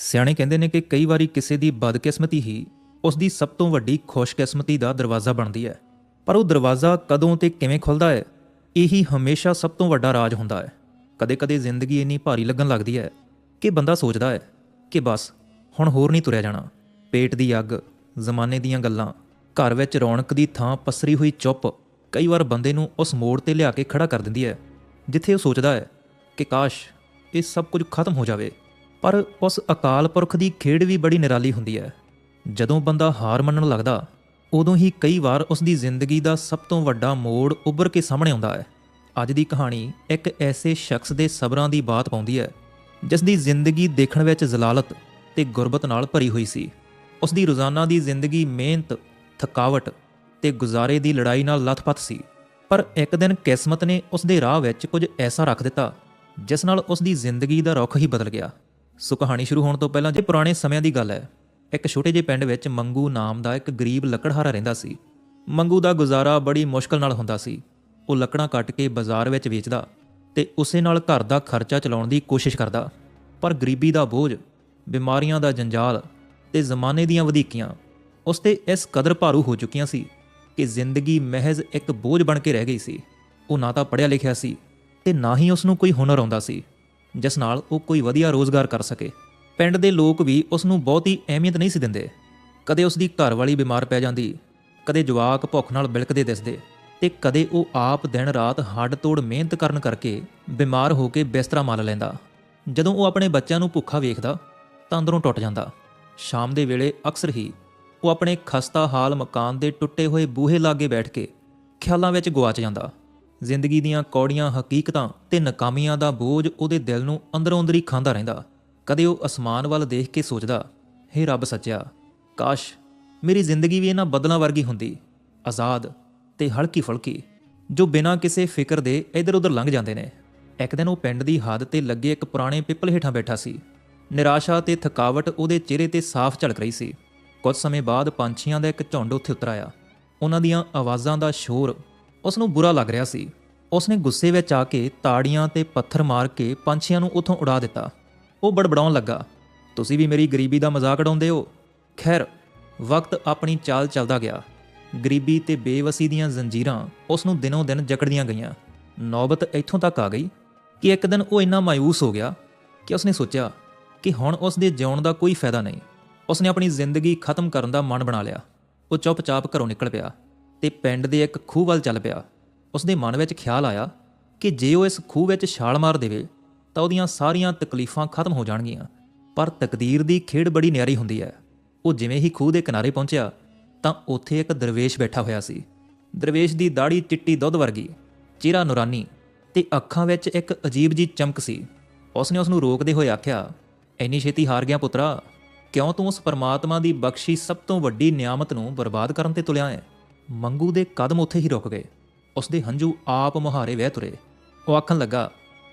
ਸਿਆਣੇ ਕਹਿੰਦੇ ਨੇ ਕਿ ਕਈ ਵਾਰੀ ਕਿਸੇ ਦੀ ਬਦਕਿਸਮਤੀ ਹੀ ਉਸ ਦੀ ਸਭ ਤੋਂ ਵੱਡੀ ਖੁਸ਼ਕਿਸਮਤੀ ਦਾ ਦਰਵਾਜ਼ਾ ਬਣਦੀ ਹੈ। ਪਰ ਉਹ ਦਰਵਾਜ਼ਾ ਕਦੋਂ ਤੇ ਕਿਵੇਂ ਖੁੱਲਦਾ ਹੈ, ਇਹੀ ਹਮੇਸ਼ਾ ਸਭ ਤੋਂ ਵੱਡਾ ਰਾਜ ਹੁੰਦਾ ਹੈ। ਕਦੇ-ਕਦੇ ਜ਼ਿੰਦਗੀ ਇੰਨੀ ਭਾਰੀ ਲੱਗਣ ਲੱਗਦੀ ਹੈ ਕਿ ਬੰਦਾ ਸੋਚਦਾ ਹੈ ਕਿ ਬਸ, ਹੁਣ ਹੋਰ ਨਹੀਂ ਤੁਰਿਆ ਜਾਣਾ। ਪੇਟ ਦੀ ਅੱਗ, ਜ਼ਮਾਨੇ ਦੀਆਂ ਗੱਲਾਂ, ਘਰ ਵਿੱਚ ਰੌਣਕ ਦੀ ਥਾਂ ਪਸਰੀ ਹੋਈ ਚੁੱਪ, ਕਈ ਵਾਰ ਬੰਦੇ ਨੂੰ ਉਸ ਮੋੜ ਤੇ ਲਿਆ ਕੇ ਖੜਾ ਕਰ ਦਿੰਦੀ ਹੈ, ਜਿੱਥੇ ਉਹ ਸੋਚਦਾ ਹੈ ਕਿ ਕਾਸ਼ ਇਹ ਸਭ ਕੁਝ ਖਤਮ ਹੋ ਜਾਵੇ। ਪਰ ਉਸ ਅਕਾਲ ਪੁਰਖ ਦੀ ਖੇਡ ਵੀ ਬੜੀ ਨਿਰਾਲੀ ਹੁੰਦੀ ਹੈ। ਜਦੋਂ ਬੰਦਾ ਹਾਰ ਮੰਨਣ ਲੱਗਦਾ, ਉਦੋਂ ਹੀ ਕਈ ਵਾਰ ਉਸ ਦੀ ਜ਼ਿੰਦਗੀ ਦਾ ਸਭ ਤੋਂ ਵੱਡਾ ਮੋੜ ਉੱਭਰ ਕੇ ਸਾਹਮਣੇ ਆਉਂਦਾ ਹੈ। ਅੱਜ ਦੀ ਕਹਾਣੀ ਇੱਕ ਐਸੇ ਸ਼ਖਸ ਦੇ ਸਬਰਾਂ ਦੀ ਬਾਤ ਪਾਉਂਦੀ ਹੈ, ਜਿਸ ਦੀ ਜ਼ਿੰਦਗੀ ਦੇਖਣ ਵਿੱਚ ਜ਼ਲਾਲਤ ਤੇ ਗੁਰਬਤ ਨਾਲ ਭਰੀ ਹੋਈ ਸੀ। ਉਸ ਦੀ ਰੋਜ਼ਾਨਾ ਦੀ ਜ਼ਿੰਦਗੀ ਮਿਹਨਤ, ਥਕਾਵਟ ਤੇ ਗੁਜ਼ਾਰੇ ਦੀ ਲੜਾਈ ਨਾਲ ਲਥਪਥ ਸੀ। ਪਰ ਇੱਕ ਦਿਨ ਕਿਸਮਤ ਨੇ ਉਸ ਦੇ ਰਾਹ ਵਿੱਚ ਕੁਝ ਐਸਾ ਰੱਖ ਦਿੱਤਾ, ਜਿਸ ਨਾਲ ਉਸ ਦੀ ਜ਼ਿੰਦਗੀ ਦਾ ਰੁਖ ਹੀ ਬਦਲ ਗਿਆ। ਸੋ ਕਹਾਣੀ ਸ਼ੁਰੂ ਹੋਣ ਤੋਂ ਪਹਿਲਾਂ ਜੇ ਪੁਰਾਣੇ ਸਮਿਆਂ ਦੀ ਗੱਲ ਹੈ, ਇੱਕ ਛੋਟੇ ਜਿਹੇ ਪਿੰਡ ਵਿੱਚ ਮੰਗੂ ਨਾਮ ਦਾ ਇੱਕ ਗਰੀਬ ਲੱਕੜਹਾਰਾ ਰਹਿੰਦਾ ਸੀ। ਮੰਗੂ ਦਾ ਗੁਜ਼ਾਰਾ ਬੜੀ ਮੁਸ਼ਕਲ ਨਾਲ ਹੁੰਦਾ ਸੀ। ਉਹ ਲੱਕੜਾਂ ਕੱਟ ਕੇ ਬਾਜ਼ਾਰ ਵਿੱਚ ਵੇਚਦਾ ਤੇ ਉਸੇ ਨਾਲ ਘਰ ਦਾ ਖਰਚਾ ਚਲਾਉਣ ਦੀ ਕੋਸ਼ਿਸ਼ ਕਰਦਾ। ਪਰ ਗਰੀਬੀ ਦਾ ਬੋਝ, ਬਿਮਾਰੀਆਂ ਦਾ ਜੰਜਾਲ ਤੇ ਜ਼ਮਾਨੇ ਦੀਆਂ ਵਧੀਕੀਆਂ ਉਸ ਤੇ ਇਸ ਕਦਰ ਭਾਰੂ ਹੋ ਚੁੱਕੀਆਂ ਸੀ ਕਿ ਜ਼ਿੰਦਗੀ ਮਹਿਜ਼ ਇੱਕ ਬੋਝ ਬਣ ਕੇ ਰਹਿ ਗਈ ਸੀ। ਉਹ ਨਾ ਤਾਂ ਪੜ੍ਹਿਆ ਲਿਖਿਆ ਸੀ ਤੇ ਨਾ ਹੀ ਉਸ ਨੂੰ ਕੋਈ ਹੁਨਰ ਆਉਂਦਾ ਸੀ। ਜਿਸ ਨਾਲ ਉਹ ਕੋਈ ਵਧੀਆ ਰੋਜ਼ਗਾਰ ਕਰ ਸਕੇ। ਪਿੰਡ ਦੇ ਲੋਕ ਵੀ ਉਸ ਨੂੰ ਬਹੁਤੀ ਅਹਿਮੀਅਤ ਨਹੀਂ ਸੀ ਦਿੰਦੇ। ਕਦੇ ਉਸ ਦੀ ਘਰਵਾਲੀ ਬਿਮਾਰ ਪੈ ਜਾਂਦੀ, ਕਦੇ ਜਵਾਕ ਭੁੱਖ ਨਾਲ ਬਿਲਕਦੇ ਦਿਸਦੇ ਤੇ ਕਦੇ ਉਹ ਆਪ ਦਿਨ ਰਾਤ ਹੱਡ ਤੋੜ ਮਿਹਨਤ ਕਰਨ ਕਰਕੇ ਬਿਮਾਰ ਹੋ ਕੇ ਬਿਸਤਰਾ ਮਲ ਲੈਂਦਾ। ਜਦੋਂ ਉਹ ਆਪਣੇ ਬੱਚਿਆਂ ਨੂੰ ਭੁੱਖਾ ਵੇਖਦਾ, ਤਾਂ ਅੰਦਰੋਂ ਟੁੱਟ ਜਾਂਦਾ। ਸ਼ਾਮ ਦੇ ਵੇਲੇ ਅਕਸਰ ਹੀ ਉਹ ਆਪਣੇ ਖਸਤਾ ਹਾਲ ਮਕਾਨ ਦੇ ਟੁੱਟੇ ਹੋਏ ਬੂਹੇ ਲਾਗੇ ਬੈਠ ਕੇ ਖਿਆਲਾਂ ਵਿੱਚ ਗੁਆਚ ਜਾਂਦਾ। ਜ਼ਿੰਦਗੀ ਦੀਆਂ ਕੌੜੀਆਂ ਹਕੀਕਤਾਂ ਤੇ ਨਾਕਾਮੀਆਂ ਦਾ ਬੋਝ ਉਹਦੇ ਦਿਲ ਨੂੰ ਅੰਦਰੋਂ ਅੰਦਰੀ ਖਾਂਦਾ ਰਹਿੰਦਾ। ਕਦੇ ਉਹ ਅਸਮਾਨ ਵੱਲ ਦੇਖ ਕੇ ਸੋਚਦਾ, ਹੇ ਰੱਬ ਸੱਚਿਆ ਕਾਸ਼ ਮੇਰੀ ਜ਼ਿੰਦਗੀ ਵੀ ਇਹਨਾਂ ਬਦਲਾਂ ਵਰਗੀ ਹੁੰਦੀ। ਆਜ਼ਾਦ ਤੇ ਹਲਕੀ ਫੁਲਕੀ ਜੋ ਬਿਨਾਂ ਕਿਸੇ ਫਿਕਰ ਦੇ ਇੱਧਰ-ਉੱਧਰ ਲੰਘ ਜਾਂਦੇ ਨੇ। ਇੱਕ ਦਿਨ ਉਹ ਪਿੰਡ ਦੀ ਹੱਦ ਤੇ ਲੱਗੇ ਇੱਕ ਪੁਰਾਣੇ ਪਿੱਪਲ ਹੇਠਾਂ ਬੈਠਾ ਸੀ। ਨਿਰਾਸ਼ਾ ਤੇ ਥਕਾਵਟ ਉਹਦੇ ਚਿਹਰੇ ਤੇ ਸਾਫ਼ ਝਲਕ ਰਹੀ ਸੀ। ਕੁਝ ਸਮੇਂ ਬਾਅਦ ਪੰਛੀਆਂ ਦਾ ਇੱਕ ਝੁੰਡ ਉੱਥੇ ਉਤਰ ਆਇਆ। ਉਹਨਾਂ ਦੀਆਂ ਆਵਾਜ਼ਾਂ ਦਾ ਸ਼ੋਰ ਉਸ ਨੂੰ ਬੁਰਾ ਲੱਗ ਰਿਹਾ ਸੀ। ਉਸ ਨੇ ਗੁੱਸੇ ਵਿੱਚ ਆ ਕੇ ਤਾੜੀਆਂ ਤੇ ਪੱਥਰ ਮਾਰ ਕੇ ਪੰਛੀਆਂ ਨੂੰ ਉੱਥੋਂ ਉਡਾ ਦਿੱਤਾ। ਉਹ ਬੜਬੜਾਉਣ ਲੱਗਾ, ਤੁਸੀਂ ਵੀ ਮੇਰੀ ਗਰੀਬੀ ਦਾ ਮਜ਼ਾਕ ਉਡਾਉਂਦੇ ਹੋ? ਖੈਰ, ਵਕਤ ਆਪਣੀ ਚਾਲ ਚੱਲਦਾ ਗਿਆ। ਗਰੀਬੀ ਤੇ ਬੇਵਸੀ ਦੀਆਂ ਜ਼ੰਜੀਰਾਂ ਉਸ ਨੂੰ ਦਿਨੋਂ ਦਿਨ ਜਕੜਦੀਆਂ ਗਈਆਂ। ਨੌਬਤ ਇੱਥੋਂ ਤੱਕ ਆ ਗਈ ਕਿ ਇੱਕ ਦਿਨ ਉਹ ਇੰਨਾ ਮਾਯੂਸ ਹੋ ਗਿਆ ਕਿ ਉਸਨੇ ਸੋਚਿਆ ਕਿ ਹੁਣ ਉਸ ਦੇ ਜਿਉਣ ਦਾ ਕੋਈ ਫਾਇਦਾ ਨਹੀਂ। ਉਸਨੇ ਆਪਣੀ ਜ਼ਿੰਦਗੀ ਖਤਮ ਕਰਨ ਦਾ ਮਨ ਬਣਾ ਲਿਆ। ਉਹ ਚੁੱਪਚਾਪ ਘਰੋਂ ਨਿਕਲ ਪਿਆ। ਤੇ ਪਿੰਡ ਦੇ ਇੱਕ ਖੂਹ ਵੱਲ ਚੱਲ ਪਿਆ। ਉਸਦੇ ਮਨ ਵਿੱਚ ਖਿਆਲ ਆਇਆ ਕਿ ਜੇ ਉਹ ਇਸ ਖੂਹ ਵਿੱਚ ਛਾਲ ਮਾਰ ਦੇਵੇ, ਤਾਂ ਉਹਦੀਆਂ ਸਾਰੀਆਂ ਤਕਲੀਫਾਂ ਖਤਮ ਹੋ ਜਾਣਗੀਆਂ। ਪਰ ਤਕਦੀਰ ਦੀ ਖੇਡ ਬੜੀ ਨਿਆਰੀ ਹੁੰਦੀ ਹੈ। ਉਹ ਜਿਵੇਂ ਹੀ ਖੂਹ ਦੇ ਕਿਨਾਰੇ ਪਹੁੰਚਿਆ, ਤਾਂ ਉੱਥੇ ਇੱਕ ਦਰਵੇਸ਼ ਬੈਠਾ ਹੋਇਆ ਸੀ। ਦਰਵੇਸ਼ ਦੀ ਦਾੜੀ ਚਿੱਟੀ ਦੁੱਧ ਵਰਗੀ, ਚਿਹਰਾ ਨੂਰਾਨੀ ਤੇ ਅੱਖਾਂ ਵਿੱਚ ਇੱਕ ਅਜੀਬ ਜੀ ਚਮਕ ਸੀ। ਉਸਨੇ ਉਸ ਨੂੰ ਰੋਕਦੇ ਹੋਏ ਆਖਿਆ ਐਨੀ ਛੇਤੀ ਹਾਰ ਗਿਆ ਪੁੱਤਰਾ, ਕਿਉਂ ਤੂੰ ਉਸ ਪਰਮਾਤਮਾ ਦੀ ਬਖਸ਼ੀ ਸਭ ਤੋਂ ਵੱਡੀ ਨਿਆਮਤ ਨੂੰ ਬਰਬਾਦ ਕਰਨ ਤੇ ਤੁਲਿਆ ਹੈ? ਮੰਗੂ ਦੇ ਕਦਮ ਉੱਥੇ ਹੀ ਰੁਕ ਗਏ। ਉਸਦੇ ਹੰਝੂ ਆਪ ਮੁਹਾਰੇ ਵਹਿ ਤੁਰੇ। ਉਹ ਆਖਣ ਲੱਗਾ,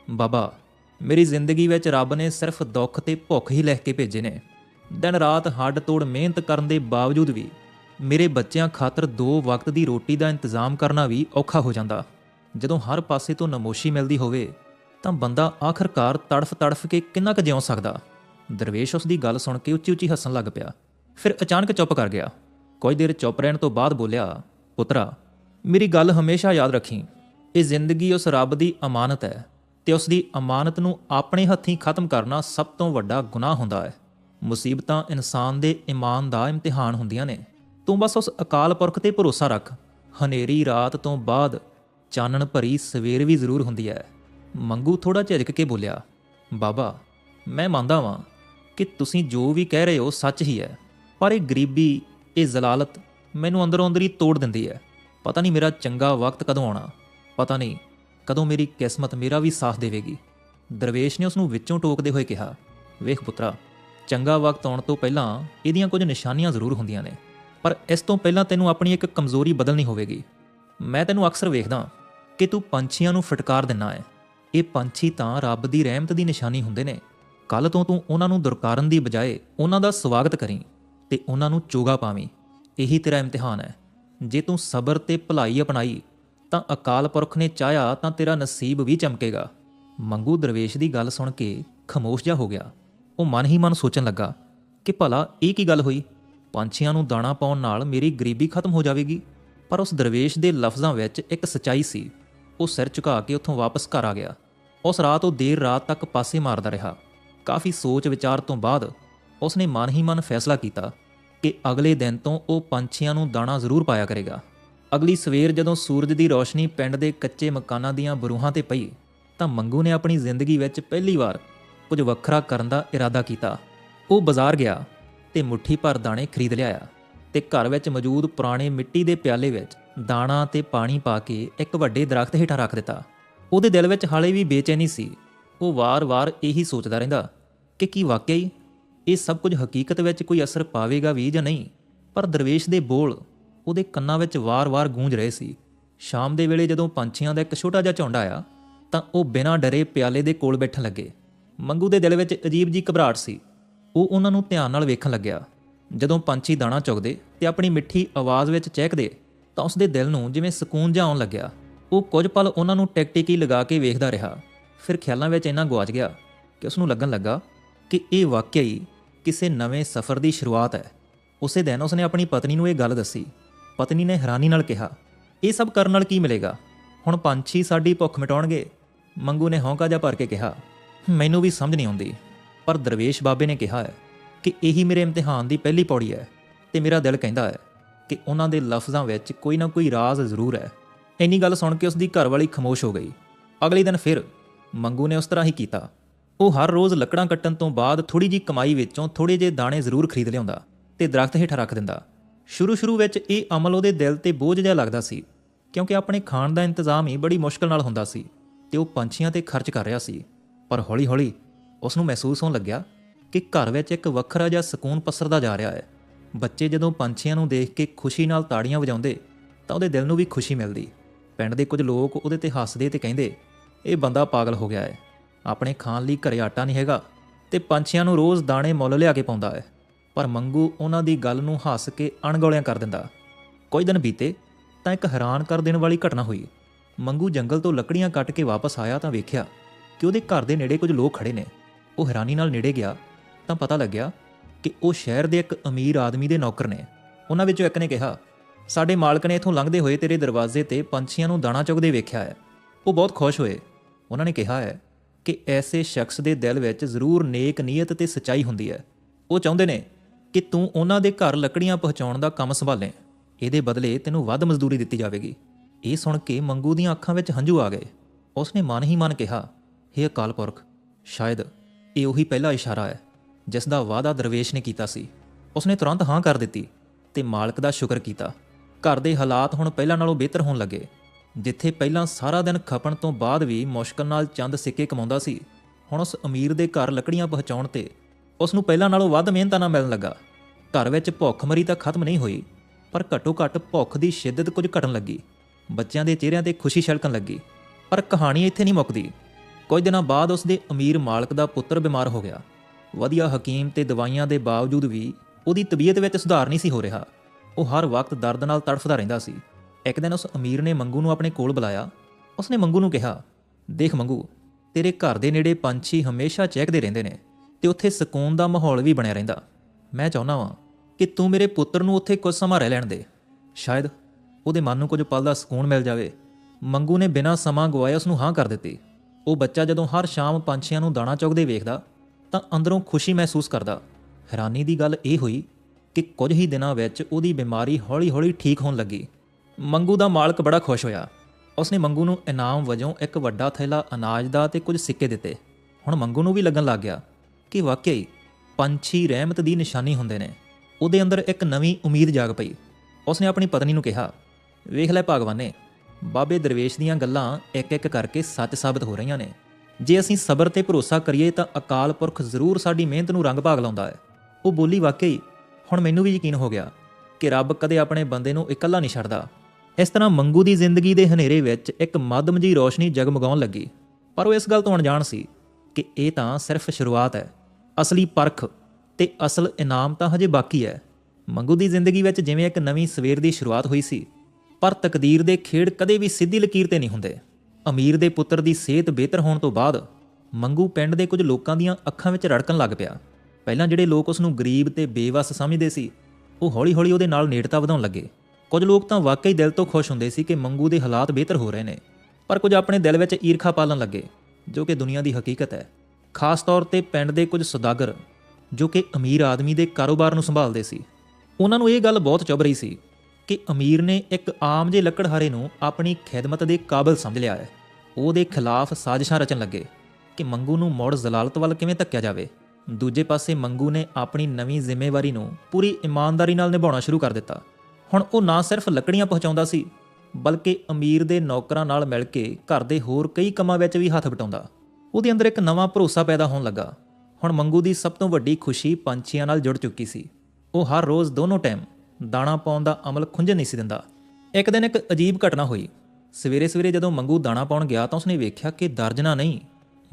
ਬਾਬਾ, ਮੇਰੀ ਜ਼ਿੰਦਗੀ ਵਿੱਚ ਰੱਬ ਨੇ ਸਿਰਫ ਦੁੱਖ ਤੇ ਭੁੱਖ ਹੀ ਲਿਖ ਕੇ ਭੇਜੇ ਨੇ। ਦਿਨ ਰਾਤ ਹੱਡ ਤੋੜ ਮਿਹਨਤ ਕਰਨ ਦੇ ਬਾਵਜੂਦ ਵੀ ਮੇਰੇ ਬੱਚਿਆਂ ਖਾਤਰ ਦੋ ਵਕਤ ਦੀ ਰੋਟੀ ਦਾ ਇੰਤਜ਼ਾਮ ਕਰਨਾ ਵੀ ਔਖਾ ਹੋ ਜਾਂਦਾ। ਜਦੋਂ ਹਰ ਪਾਸੇ ਤੋਂ ਨਮੋਸ਼ੀ ਮਿਲਦੀ ਹੋਵੇ, ਤਾਂ ਬੰਦਾ ਆਖਰਕਾਰ ਤੜਫ ਤੜਫ ਕੇ ਕਿੰਨਾ ਕੁ ਜਿਉ ਸਕਦਾ? ਦਰਵੇਸ਼ ਉਸ ਦੀ ਗੱਲ ਸੁਣ ਕੇ ਉੱਚੀ ਉੱਚੀ ਹੱਸਣ ਲੱਗ ਪਿਆ। ਫਿਰ ਅਚਾਨਕ ਚੁੱਪ ਕਰ ਗਿਆ। ਕੁਝ ਦੇਰ ਚੁੱਪ ਰਹਿਣ ਤੋਂ ਬਾਅਦ ਬੋਲਿਆ, ਪੁੱਤਰਾ, ਮੇਰੀ ਗੱਲ ਹਮੇਸ਼ਾ ਯਾਦ ਰੱਖੀ। ਇਹ ਜ਼ਿੰਦਗੀ ਉਸ ਰੱਬ ਦੀ ਅਮਾਨਤ ਹੈ ਤੇ ਉਸ ਦੀ ਅਮਾਨਤ ਨੂੰ ਆਪਣੇ ਹੱਥੀਂ ਖਤਮ ਕਰਨਾ ਸਭ ਤੋਂ ਵੱਡਾ ਗੁਨਾਹ ਹੁੰਦਾ ਹੈ। ਮੁਸੀਬਤਾਂ ਇਨਸਾਨ ਦੇ ਈਮਾਨ ਦਾ ਇਮਤਿਹਾਨ ਹੁੰਦੀਆਂ ਨੇ। ਤੂੰ ਬਸ ਉਸ ਅਕਾਲ ਪੁਰਖ ਤੇ ਭਰੋਸਾ ਰੱਖ। ਹਨੇਰੀ ਰਾਤ ਤੋਂ ਬਾਅਦ ਚਾਨਣ ਭਰੀ ਸਵੇਰ ਵੀ ਜ਼ਰੂਰ ਹੁੰਦੀ ਹੈ। ਮੰਗੂ ਥੋੜਾ ਝਿਜਕ ਕੇ ਬੋਲਿਆ, ਬਾਬਾ, ਮੈਂ ਮੰਨਦਾ ਵਾਂ ਕਿ ਤੁਸੀਂ ਜੋ ਵੀ ਕਹਿ ਰਹੇ ਹੋ ਸੱਚ ਹੀ ਹੈ, ਪਰ ਇਹ ਗਰੀਬੀ ਇਹ ਜ਼ਲਾਲਤ ਮੈਨੂੰ ਅੰਦਰੋਂ ਅੰਦਰ ਹੀ ਤੋੜ ਦਿੰਦੀ ਹੈ। ਪਤਾ ਨਹੀਂ ਮੇਰਾ ਚੰਗਾ ਵਕਤ ਕਦੋਂ ਆਉਣਾ, ਪਤਾ ਨਹੀਂ ਕਦੋਂ ਮੇਰੀ ਕਿਸਮਤ ਮੇਰਾ ਵੀ ਸਾਥ ਦੇਵੇਗੀ। ਦਰਵੇਸ਼ ਨੇ ਉਸ ਨੂੰ ਵਿੱਚੋਂ ਟੋਕਦੇ ਹੋਏ ਕਿਹਾ, ਵੇਖ ਪੁੱਤਰਾ, ਚੰਗਾ ਵਕਤ ਆਉਣ ਤੋਂ ਪਹਿਲਾਂ ਇਹਦੀਆਂ ਕੁਝ ਨਿਸ਼ਾਨੀਆਂ ਜ਼ਰੂਰ ਹੁੰਦੀਆਂ ਨੇ, ਪਰ ਇਸ ਤੋਂ ਪਹਿਲਾਂ ਤੈਨੂੰ ਆਪਣੀ ਇੱਕ ਕਮਜ਼ੋਰੀ ਬਦਲਣੀ ਹੋਵੇਗੀ। ਮੈਂ ਤੈਨੂੰ ਅਕਸਰ ਵੇਖਦਾ ਕਿ ਤੂੰ ਪੰਛੀਆਂ ਨੂੰ ਫਟਕਾਰ ਦਿੰਨਾ ਹੈ। ਇਹ ਪੰਛੀ ਤਾਂ ਰੱਬ ਦੀ ਰਹਿਮਤ ਦੀ ਨਿਸ਼ਾਨੀ ਹੁੰਦੇ ਨੇ। ਕੱਲ ਤੋਂ ਤੂੰ ਉਹਨਾਂ ਨੂੰ ਦੁਰਕਾਰਨ ਦੀ ਬਜਾਏ ਉਹਨਾਂ ਦਾ ਸਵਾਗਤ ਕਰੀਂ। ਤੇ ਉਹਨਾਂ ਨੂੰ ਚੋਗਾ ਪਾਵੀਂ। ਇਹੀ ਤੇਰਾ ਇਮਤਿਹਾਨ ਹੈ। ਜੇ ਤੂੰ ਸਬਰ ਤੇ ਭਲਾਈ ਅਪਣਾਈ, ਤਾਂ ਅਕਾਲ ਪੁਰਖ ਨੇ ਚਾਹਿਆ ਤਾਂ ਤੇਰਾ ਨਸੀਬ ਵੀ ਚਮਕੇਗਾ। ਮੰਗੂ ਦਰਵੇਸ਼ ਦੀ ਗੱਲ ਸੁਣ ਕੇ ਖਮੋਸ਼ ਜਾ ਹੋ ਗਿਆ। ਉਹ ਮਨ ਹੀ ਮਨ ਸੋਚਣ ਲੱਗਾ ਕਿ ਭਲਾ ਇਹ ਕੀ ਗੱਲ ਹੋਈ? ਪੰਛੀਆਂ ਨੂੰ ਦਾਣਾ ਪਾਉਣ ਨਾਲ ਮੇਰੀ ਗਰੀਬੀ ਖਤਮ ਹੋ ਜਾਵੇਗੀ। ਪਰ ਉਸ ਦਰਵੇਸ਼ ਦੇ ਲਫ਼ਜ਼ਾਂ ਵਿੱਚ ਇੱਕ ਸਚਾਈ ਸੀ। ਉਹ ਸਿਰ ਝੁਕਾ ਕੇ ਉੱਥੋਂ ਵਾਪਸ ਘਰ ਆ ਗਿਆ। ਉਸ ਰਾਤ ਉਹ ਦੇਰ ਰਾਤ ਤੱਕ ਪਾਸੇ ਮਾਰਦਾ ਰਿਹਾ। ਕਾਫੀ ਸੋਚ ਵਿਚਾਰ ਤੋਂ ਬਾਅਦ ਉਸ ਨੇ ਮਨ ਹੀ ਮਨ ਫੈਸਲਾ ਕੀਤਾ ਕਿ ਅਗਲੇ ਦਿਨ ਤੋਂ ਉਹ ਪੰਛੀਆਂ ਨੂੰ ਦਾਣਾ ਜ਼ਰੂਰ ਪਾਇਆ ਕਰੇਗਾ। ਅਗਲੀ ਸਵੇਰ ਜਦੋਂ ਸੂਰਜ ਦੀ ਰੋਸ਼ਨੀ ਪਿੰਡ ਦੇ ਕੱਚੇ ਮਕਾਨਾਂ ਦੀਆਂ ਬਰੂਹਾਂ ਤੇ ਪਈ, ਤਾਂ ਮੰਗੂ ਨੇ ਆਪਣੀ ਜ਼ਿੰਦਗੀ ਵਿੱਚ ਪਹਿਲੀ ਵਾਰ ਕੁਝ ਵੱਖਰਾ ਕਰਨ ਦਾ ਇਰਾਦਾ ਕੀਤਾ। ਉਹ ਬਾਜ਼ਾਰ ਗਿਆ ਤੇ ਮੁੱਠੀ ਭਰ ਦਾਣੇ ਖਰੀਦ ਲਿਆਇਆ ਤੇ ਘਰ ਵਿੱਚ ਮੌਜੂਦ ਪੁਰਾਣੇ ਮਿੱਟੀ ਦੇ ਪਿਆਲੇ ਵਿੱਚ ਦਾਣਾ ਤੇ ਪਾਣੀ ਪਾ ਕੇ ਇੱਕ ਵੱਡੇ ਦਰਖਤ ਹੇਠਾਂ ਰੱਖ ਦਿੱਤਾ। ਉਹਦੇ ਦਿਲ ਵਿੱਚ ਹਾਲੇ ਵੀ ਬੇਚੈਨੀ ਸੀ। ਉਹ ਵਾਰ-ਵਾਰ ਇਹੀ ਸੋਚਦਾ ਰਹਿੰਦਾ ਕਿ ਕੀ ਵਾਕਈ ਇਹ ਸਭ ਕੁਝ ਹਕੀਕਤ ਵਿੱਚ ਕੋਈ ਅਸਰ ਪਾਵੇਗਾ ਵੀ ਜਾਂ ਨਹੀਂ। ਪਰ ਦਰਵੇਸ਼ ਦੇ ਬੋਲ ਉਹਦੇ ਕੰਨਾਂ ਵਿੱਚ ਵਾਰ-ਵਾਰ ਗੂੰਜ ਰਹੇ ਸੀ। ਸ਼ਾਮ ਦੇ ਵੇਲੇ ਜਦੋਂ ਪੰਛੀਆਂ ਦਾ ਇੱਕ ਛੋਟਾ ਜਿਹਾ ਝੁੰਡ ਆਇਆ, ਤਾਂ ਉਹ ਬਿਨਾਂ ਡਰੇ ਪਿਆਲੇ ਦੇ ਕੋਲ ਬੈਠਣ ਲੱਗੇ। ਮੰਗੂ ਦੇ ਦਿਲ ਵਿੱਚ ਅਜੀਬ ਜੀ ਘਬਰਾਹਟ ਸੀ। ਉਹ ਉਹਨਾਂ ਨੂੰ ਧਿਆਨ ਨਾਲ ਵੇਖਣ ਲੱਗਿਆ। ਜਦੋਂ ਪੰਛੀ ਦਾਣਾ ਚੁਗਦੇ ਤੇ ਆਪਣੀ ਮਿੱਠੀ ਆਵਾਜ਼ ਵਿੱਚ ਚਹਿਕਦੇ, ਤਾਂ ਉਸਦੇ ਦਿਲ ਨੂੰ ਜਿਵੇਂ ਸਕੂਨ ਜਿਹਾ ਆਉਣ ਲੱਗਿਆ। ਉਹ ਕੁਝ ਪਲ ਉਹਨਾਂ ਨੂੰ ਟਿਕਟਿਕੀ ਲਗਾ ਕੇ ਵੇਖਦਾ ਰਿਹਾ। ਫਿਰ ਖਿਆਲਾਂ ਵਿੱਚ ਇੰਨਾ ਗਵਾਚ ਗਿਆ ਕਿ ਉਸ ਨੂੰ ਲੱਗਣ ਲੱਗਾ ਕਿ ਇਹ ਵਾਕਿਆ ਹੀ ਕਿਸੇ ਨਵੇਂ ਸਫ਼ਰ ਦੀ ਸ਼ੁਰੂਆਤ ਹੈ। ਉਸੇ ਦਿਨ ਉਸਨੇ ਆਪਣੀ ਪਤਨੀ ਨੂੰ ਇਹ ਗੱਲ ਦੱਸੀ। ਪਤਨੀ ਨੇ ਹੈਰਾਨੀ ਨਾਲ ਕਿਹਾ, ਇਹ ਸਭ ਕਰਨ ਨਾਲ ਕੀ ਮਿਲੇਗਾ? ਹੁਣ ਪੰਛੀ ਸਾਡੀ ਭੁੱਖ ਮਿਟਾਉਣਗੇ। ਮੰਗੂ ਨੇ ਹੌਂਕਾ ਜਿਹਾ ਭਰ ਕੇ ਕਿਹਾ, ਮੈਨੂੰ ਵੀ ਸਮਝ ਨਹੀਂ ਆਉਂਦੀ। ਪਰ ਦਰਵੇਸ਼ ਬਾਬੇ ਨੇ ਕਿਹਾ ਹੈ ਕਿ ਇਹੀ ਮੇਰੇ ਇਮਤਿਹਾਨ ਦੀ ਪਹਿਲੀ ਪੌੜੀ ਹੈ ਤੇ ਮੇਰਾ ਦਿਲ ਕਹਿੰਦਾ ਹੈ ਕਿ ਉਹਨਾਂ ਦੇ ਲਫ਼ਜ਼ਾਂ ਵਿੱਚ ਕੋਈ ਨਾ ਕੋਈ ਰਾਜ਼ ਜ਼ਰੂਰ ਹੈ। ਇੰਨੀ ਗੱਲ ਸੁਣ ਕੇ ਉਸ ਦੀ ਘਰਵਾਲੀ ਖਮੋਸ਼ ਹੋ ਗਈ। ਅਗਲੇ ਦਿਨ ਫਿਰ ਮੰਗੂ ਨੇ ਉਸ ਤਰ੍ਹਾਂ ਹੀ ਕੀਤਾ। ਉਹ ਹਰ ਰੋਜ਼ ਲੱਕੜਾਂ ਕੱਟਣ ਤੋਂ ਬਾਅਦ ਥੋੜੀ ਜੀ ਕਮਾਈ ਵਿੱਚੋਂ ਥੋੜੇ ਜਿਹੇ ਦਾਣੇ ਜ਼ਰੂਰ ਖਰੀਦ ਲਿਆਉਂਦਾ ਤੇ ਦਰਖਤ ਹੇਠਾਂ ਰੱਖ ਦਿੰਦਾ। ਸ਼ੁਰੂ-ਸ਼ੁਰੂ ਵਿੱਚ ਇਹ ਅਮਲ ਉਹਦੇ ਦਿਲ ਤੇ ਬੋਝ ਜਿਹਾ ਲੱਗਦਾ ਸੀ, ਕਿਉਂਕਿ ਆਪਣੇ ਖਾਣ ਦਾ ਇੰਤਜ਼ਾਮ ਹੀ ਬੜੀ ਮੁਸ਼ਕਲ ਨਾਲ ਹੁੰਦਾ ਸੀ ਤੇ ਉਹ ਪੰਛੀਆਂ ਤੇ ਖਰਚ ਕਰ ਰਿਹਾ ਸੀ, ਪਰ ਹੌਲੀ-ਹੌਲੀ ਉਸ ਨੂੰ ਮਹਿਸੂਸ ਹੋਣ ਲੱਗਿਆ ਕਿ ਘਰ ਵਿੱਚ ਇੱਕ ਵੱਖਰਾ ਜਿਹਾ ਸਕੂਨ ਪਸਰਦਾ ਜਾ ਰਿਹਾ ਹੈ। ਬੱਚੇ ਜਦੋਂ ਪੰਛੀਆਂ ਨੂੰ ਦੇਖ ਕੇ ਖੁਸ਼ੀ ਨਾਲ ਤਾੜੀਆਂ ਵਜਾਉਂਦੇ, ਤਾਂ ਉਹਦੇ ਦਿਲ ਨੂੰ ਵੀ ਖੁਸ਼ੀ ਮਿਲਦੀ। ਪਿੰਡ ਦੇ ਕੁਝ ਲੋਕ ਉਹਦੇ ਤੇ ਹੱਸਦੇ ਤੇ ਕਹਿੰਦੇ, ਇਹ ਬੰਦਾ ਪਾਗਲ ਹੋ ਗਿਆ ਹੈ। ਆਪਣੇ ਖਾਣ ਲਈ ਘਰੇ ਆਟਾ ਨਹੀਂ ਹੈਗਾ ਤੇ ਪੰਛੀਆਂ ਨੂੰ ਰੋਜ਼ ਦਾਣੇ ਮੁੱਲ ਲਿਆ ਕੇ ਪਾਉਂਦਾ ਹੈ। ਪਰ ਮੰਗੂ ਉਹਨਾਂ ਦੀ ਗੱਲ ਨੂੰ ਹੱਸ ਕੇ ਅਣਗੌਲਿਆਂ ਕਰ ਦਿੰਦਾ। ਕੁਝ ਦਿਨ ਬੀਤੇ ਤਾਂ ਇੱਕ ਹੈਰਾਨ ਕਰ ਦੇਣ ਵਾਲੀ ਘਟਨਾ ਹੋਈ। ਮੰਗੂ ਜੰਗਲ ਤੋਂ ਲੱਕੜੀਆਂ ਕੱਟ ਕੇ ਵਾਪਸ ਆਇਆ ਤਾਂ ਵੇਖਿਆ ਕਿ ਉਹਦੇ ਘਰ ਦੇ ਨੇੜੇ ਕੁਝ ਲੋਕ ਖੜੇ ਨੇ। ਉਹ ਹੈਰਾਨੀ ਨਾਲ ਨੇੜੇ ਗਿਆ ਤਾਂ ਪਤਾ ਲੱਗਿਆ ਕਿ ਉਹ ਸ਼ਹਿਰ ਦੇ ਇੱਕ ਅਮੀਰ ਆਦਮੀ ਦੇ ਨੌਕਰ ਨੇ। ਉਹਨਾਂ ਵਿੱਚੋਂ ਇੱਕ ਨੇ ਕਿਹਾ, ਸਾਡੇ ਮਾਲਕ ਨੇ ਇਥੋਂ ਲੰਘਦੇ ਹੋਏ ਤੇਰੇ ਦਰਵਾਜ਼ੇ ਤੇ ਪੰਛੀਆਂ ਨੂੰ ਦਾਣਾ ਚੁਗਦੇ ਵੇਖਿਆ ਹੈ। ਉਹ ਬਹੁਤ ਖੁਸ਼ ਹੋਏ। ਉਹਨਾਂ ਨੇ ਕਿਹਾ ਹੈ ਕਿ ਐਸੇ ਸ਼ਖਸ ਦੇ ਦਿਲ ਵਿੱਚ ਜ਼ਰੂਰ ਨੇਕ ਨੀਅਤ ਤੇ ਸਚਾਈ ਹੁੰਦੀ ਹੈ। ਉਹ ਚਾਹੁੰਦੇ ਨੇ ਕਿ ਤੂੰ ਉਹਨਾਂ ਦੇ ਘਰ ਲੱਕੜੀਆਂ ਪਹੁੰਚਾਉਣ ਦਾ ਕੰਮ ਸੰਭਾਲੇ। ਇਹਦੇ ਬਦਲੇ ਤੈਨੂੰ ਵੱਧ ਮਜ਼ਦੂਰੀ ਦਿੱਤੀ ਜਾਵੇਗੀ। ਇਹ ਸੁਣ ਕੇ ਮੰਗੂ ਦੀਆਂ ਅੱਖਾਂ ਵਿੱਚ ਹੰਝੂ ਆ ਗਏ। ਉਸਨੇ ਮਨ ਹੀ ਮਨ ਕਿਹਾ, ਹੇ ਅਕਾਲ ਪੁਰਖ, ਸ਼ਾਇਦ ਇਹ ਉਹੀ ਪਹਿਲਾ ਇਸ਼ਾਰਾ ਹੈ, ਜਿਸ ਦਾ ਵਾਅਦਾ ਦਰਵੇਸ਼ ਨੇ ਕੀਤਾ ਸੀ। ਉਸਨੇ ਤੁਰੰਤ ਹਾਂ ਕਰ ਦਿੱਤੀ ਤੇ ਮਾਲਕ ਦਾ ਸ਼ੁਕਰ ਕੀਤਾ। ਘਰ ਦੇ ਹਾਲਾਤ ਹੁਣ ਪਹਿਲਾਂ ਨਾਲੋਂ ਬਿਹਤਰ ਹੋਣ ਲੱਗੇ। ਜਿੱਥੇ ਪਹਿਲਾਂ ਸਾਰਾ ਦਿਨ ਖਪਣ ਤੋਂ ਬਾਅਦ ਵੀ ਮੁਸ਼ਕਲ ਨਾਲ ਚੰਦ ਸਿੱਕੇ ਕਮਾਉਂਦਾ ਸੀ, ਹੁਣ ਉਸ ਅਮੀਰ ਦੇ ਘਰ ਲੱਕੜੀਆਂ ਪਹੁੰਚਾਉਣ ਤੇ ਉਸ ਨੂੰ ਪਹਿਲਾਂ ਨਾਲੋਂ ਵੱਧ ਮਿਹਨਤਾਂ ਨਾਲ ਮਿਲਣ ਲੱਗਾ। ਘਰ ਵਿੱਚ ਭੁੱਖਮਰੀ ਤਾਂ ਖਤਮ ਨਹੀਂ ਹੋਈ, ਪਰ ਘੱਟੋ ਘੱਟ ਭੁੱਖ ਦੀ ਸ਼ਿੱਦਤ ਕੁਝ ਘਟਣ ਲੱਗੀ। ਬੱਚਿਆਂ ਦੇ ਚਿਹਰਿਆਂ ਤੇ ਖੁਸ਼ੀ ਛਲਕਣ ਲੱਗੀ, ਪਰ ਕਹਾਣੀ ਇੱਥੇ ਨਹੀਂ ਮੁੱਕਦੀ। ਕੁਝ ਦਿਨਾਂ ਬਾਅਦ ਉਸ ਦੇ ਅਮੀਰ ਮਾਲਕ ਦਾ ਪੁੱਤਰ ਬਿਮਾਰ ਹੋ ਗਿਆ। ਵਧੀਆ ਹਕੀਮ ਤੇ ਦਵਾਈਆਂ ਦੇ ਬਾਵਜੂਦ ਵੀ ਉਹਦੀ ਤਬੀਅਤ ਵਿੱਚ ਸੁਧਾਰ ਨਹੀਂ ਸੀ ਹੋ ਰਿਹਾ। ਉਹ ਹਰ ਵਕਤ ਦਰਦ ਨਾਲ ਤੜਫਦਾ ਰਹਿੰਦਾ ਸੀ। ਇੱਕ ਦਿਨ ਉਸ ਅਮੀਰ ਨੇ ਮੰਗੂ ਨੂੰ ਆਪਣੇ ਕੋਲ ਬੁਲਾਇਆ। ਉਸਨੇ ਮੰਗੂ ਨੂੰ ਕਿਹਾ, ਦੇਖ ਮੰਗੂ, ਤੇਰੇ ਘਰ ਦੇ ਨੇੜੇ ਪੰਛੀ ਹਮੇਸ਼ਾ ਚਹਿਕਦੇ ਰਹਿੰਦੇ ਨੇ ਤੇ ਉੱਥੇ ਸਕੂਨ ਦਾ ਮਾਹੌਲ ਵੀ ਬਣਿਆ ਰਹਿੰਦਾ। ਮੈਂ ਚਾਹੁੰਦਾ ਵਾਂ ਕਿ ਤੂੰ ਮੇਰੇ ਪੁੱਤਰ ਨੂੰ ਉੱਥੇ ਕੁਝ ਸਮਾਂ ਰਹਿ ਲੈਣ ਦੇ। ਸ਼ਾਇਦ ਉਹਦੇ ਮਨ ਨੂੰ ਕੁਝ ਪਲ ਦਾ ਸਕੂਨ ਮਿਲ ਜਾਵੇ। ਮੰਗੂ ਨੇ ਬਿਨਾਂ ਸਮਾਂ ਗਵਾਏ ਉਸ ਨੂੰ ਹਾਂ ਕਰ ਦਿੱਤੀ। ਉਹ ਬੱਚਾ ਜਦੋਂ ਹਰ ਸ਼ਾਮ ਪੰਛੀਆਂ ਨੂੰ ਦਾਣਾ ਚੁਗਦੇ ਵੇਖਦਾ, ਤਾਂ ਅੰਦਰੋਂ ਖੁਸ਼ੀ ਮਹਿਸੂਸ ਕਰਦਾ। ਹੈਰਾਨੀ ਦੀ ਗੱਲ ਇਹ ਹੋਈ ਕਿ ਕੁਝ ਹੀ ਦਿਨਾਂ ਵਿੱਚ ਉਹਦੀ ਬਿਮਾਰੀ ਹੌਲੀ-ਹੌਲੀ ਠੀਕ ਹੋਣ ਲੱਗੀ। ਮੰਗੂ ਦਾ ਮਾਲਕ ਬੜਾ ਖੁਸ਼ ਹੋਇਆ। ਉਸਨੇ ਮੰਗੂ ਨੂੰ ਇਨਾਮ ਵਜੋਂ ਇੱਕ ਵੱਡਾ ਥੈਲਾ ਅਨਾਜ ਦਾ ਤੇ ਕੁਝ ਸਿੱਕੇ ਦਿੱਤੇ। ਹੁਣ ਮੰਗੂ ਨੂੰ ਵੀ ਲੱਗਣ ਲੱਗ ਗਿਆ ਕਿ ਵਾਕਈ ਪੰਛੀ ਰਹਿਮਤ ਦੀ ਨਿਸ਼ਾਨੀ ਹੁੰਦੇ ਨੇ। ਉਹਦੇ ਅੰਦਰ ਇੱਕ ਨਵੀਂ ਉਮੀਦ ਜਾਗ ਪਈ। ਉਸਨੇ ਆਪਣੀ ਪਤਨੀ ਨੂੰ ਕਿਹਾ, ਵੇਖ ਲੈ ਭਗਵਾਨੇ, ਬਾਬੇ ਦਰਵੇਸ਼ ਦੀਆਂ ਗੱਲਾਂ ਇੱਕ ਇੱਕ ਕਰਕੇ ਸੱਚ ਸਾਬਤ ਹੋ ਰਹੀਆਂ ਨੇ। ਜੇ ਅਸੀਂ ਸਬਰ ਤੇ ਭਰੋਸਾ ਕਰੀਏ ਤਾਂ ਅਕਾਲ ਪੁਰਖ ਜ਼ਰੂਰ ਸਾਡੀ ਮਿਹਨਤ ਨੂੰ ਰੰਗ ਭਾਗ ਲਾਉਂਦਾ ਹੈ। ਉਹ ਬੋਲੀ, ਵਾਕਈ, ਹੁਣ ਮੈਨੂੰ ਵੀ ਯਕੀਨ ਹੋ ਗਿਆ ਕਿ ਰੱਬ ਕਦੇ ਆਪਣੇ ਬੰਦੇ ਨੂੰ ਇਕੱਲਾ ਨਹੀਂ ਛੱਡਦਾ। ਇਸ ਤਰ੍ਹਾਂ ਮੰਗੂ ਦੀ ਜ਼ਿੰਦਗੀ ਦੇ ਹਨੇਰੇ ਵਿੱਚ ਇੱਕ ਮੱਧਮ ਜੀ ਰੋਸ਼ਨੀ ਜਗਮਗਾਉਣ ਲੱਗੀ। ਪਰ ਉਹ ਇਸ ਗੱਲ ਤੋਂ ਅਣਜਾਣ ਸੀ ਕਿ ਇਹ ਤਾਂ ਸਿਰਫ ਸ਼ੁਰੂਆਤ ਹੈ। ਅਸਲੀ ਪਰਖ ਤੇ ਅਸਲ ਇਨਾਮ ਤਾਂ ਹਜੇ ਬਾਕੀ ਹੈ। ਮੰਗੂ ਦੀ ਜ਼ਿੰਦਗੀ ਵਿੱਚ ਜਿਵੇਂ ਇੱਕ ਨਵੀਂ ਸਵੇਰ ਦੀ ਸ਼ੁਰੂਆਤ ਹੋਈ ਸੀ, ਪਰ ਤਕਦੀਰ ਦੇ ਖੇਡ ਕਦੇ ਵੀ ਸਿੱਧੀ ਲਕੀਰ ਤੇ ਨਹੀਂ ਹੁੰਦੇ। ਅਮੀਰ ਦੇ ਪੁੱਤਰ ਦੀ ਸਿਹਤ ਬਿਹਤਰ ਹੋਣ ਤੋਂ ਬਾਅਦ ਮੰਗੂ ਪਿੰਡ ਦੇ ਕੁਝ ਲੋਕਾਂ ਦੀਆਂ ਅੱਖਾਂ ਵਿੱਚ ਰੜਕਣ ਲੱਗ ਪਿਆ। ਪਹਿਲਾਂ ਜਿਹੜੇ ਲੋਕ ਉਸ ਨੂੰ ਗਰੀਬ ਤੇ ਬੇਵਸ ਸਮਝਦੇ ਸੀ, ਉਹ ਹੌਲੀ-ਹੌਲੀ ਉਹਦੇ ਨਾਲ ਨੇੜਤਾ ਵਧਾਉਣ ਲੱਗੇ। ਕੁਝ ਲੋਕ ਤਾਂ ਵਾਕਈ ਦਿਲ ਤੋਂ ਖੁਸ਼ ਹੁੰਦੇ ਸੀ ਕਿ ਮੰਗੂ ਦੇ ਹਾਲਾਤ ਬਿਹਤਰ ਹੋ ਰਹੇ ਨੇ, ਪਰ ਕੁਝ ਆਪਣੇ ਦਿਲ ਵਿੱਚ ਈਰਖਾ ਪਾਲਣ ਲੱਗੇ, ਜੋ ਕਿ ਦੁਨੀਆ ਦੀ ਹਕੀਕਤ ਹੈ। ਖਾਸ ਤੌਰ ਤੇ ਪਿੰਡ ਦੇ ਕੁਝ ਸੌਦਾਗਰ, ਜੋ ਕਿ ਅਮੀਰ ਆਦਮੀ ਦੇ ਕਾਰੋਬਾਰ ਨੂੰ ਸੰਭਾਲਦੇ ਸੀ। ਉਹਨਾਂ ਨੂੰ ਇਹ ਗੱਲ ਬਹੁਤ ਚੁੱਭ ਰਹੀ ਸੀ ਕਿ ਅਮੀਰ ਨੇ ਇੱਕ ਆਮ ਜਿਹੇ ਲੱਕੜਹਾਰੇ ਨੂੰ ਆਪਣੀ ਖਿਦਮਤ ਦੇ ਕਾਬਿਲ ਸਮਝ ਲਿਆ ਹੈ। ਉਹਦੇ ਖਿਲਾਫ ਸਾਜ਼ਿਸ਼ਾਂ ਰਚਣ ਲੱਗੇ ਕਿ ਮੰਗੂ ਨੂੰ ਮੁੜ ਜ਼ਲਾਲਤ ਵੱਲ ਕਿਵੇਂ ਧੱਕਿਆ ਜਾਵੇ। ਦੂਜੇ ਪਾਸੇ ਮੰਗੂ ਨੇ ਆਪਣੀ ਨਵੀਂ ਜ਼ਿੰਮੇਵਾਰੀ ਨੂੰ ਪੂਰੀ ਇਮਾਨਦਾਰੀ ਨਾਲ ਨਿਭਾਉਣਾ ਸ਼ੁਰੂ ਕਰ ਦਿੱਤਾ। ਹੁਣ ਉਹ ਨਾ ਸਿਰਫ ਲੱਕੜੀਆਂ ਪਹੁੰਚਾਉਂਦਾ ਸੀ, ਬਲਕਿ ਅਮੀਰ ਦੇ ਨੌਕਰਾਂ ਨਾਲ ਮਿਲ ਕੇ ਘਰ ਦੇ ਹੋਰ ਕਈ ਕੰਮਾਂ ਵਿੱਚ ਵੀ ਹੱਥ ਵਟਾਉਂਦਾ। ਉਹਦੇ ਅੰਦਰ ਇੱਕ ਨਵਾਂ ਭਰੋਸਾ ਪੈਦਾ ਹੋਣ ਲੱਗਾ। ਹੁਣ ਮੰਗੂ ਦੀ ਸਭ ਤੋਂ ਵੱਡੀ ਖੁਸ਼ੀ ਪੰਛੀਆਂ ਨਾਲ ਜੁੜ ਚੁੱਕੀ ਸੀ। ਉਹ ਹਰ ਰੋਜ਼ ਦੋਨੋਂ ਟਾਈਮ ਦਾਣਾ ਪਾਉਣ ਦਾ ਅਮਲ ਖੁੰਝ ਨਹੀਂ ਸੀ ਦਿੰਦਾ। ਇੱਕ ਦਿਨ ਇੱਕ ਅਜੀਬ ਘਟਨਾ ਹੋਈ। ਸਵੇਰੇ ਸਵੇਰੇ ਜਦੋਂ ਮੰਗੂ ਦਾਣਾ ਪਾਉਣ ਗਿਆ ਤਾਂ ਉਸਨੇ ਵੇਖਿਆ ਕਿ ਦਰਜਨਾ ਨਹੀਂ,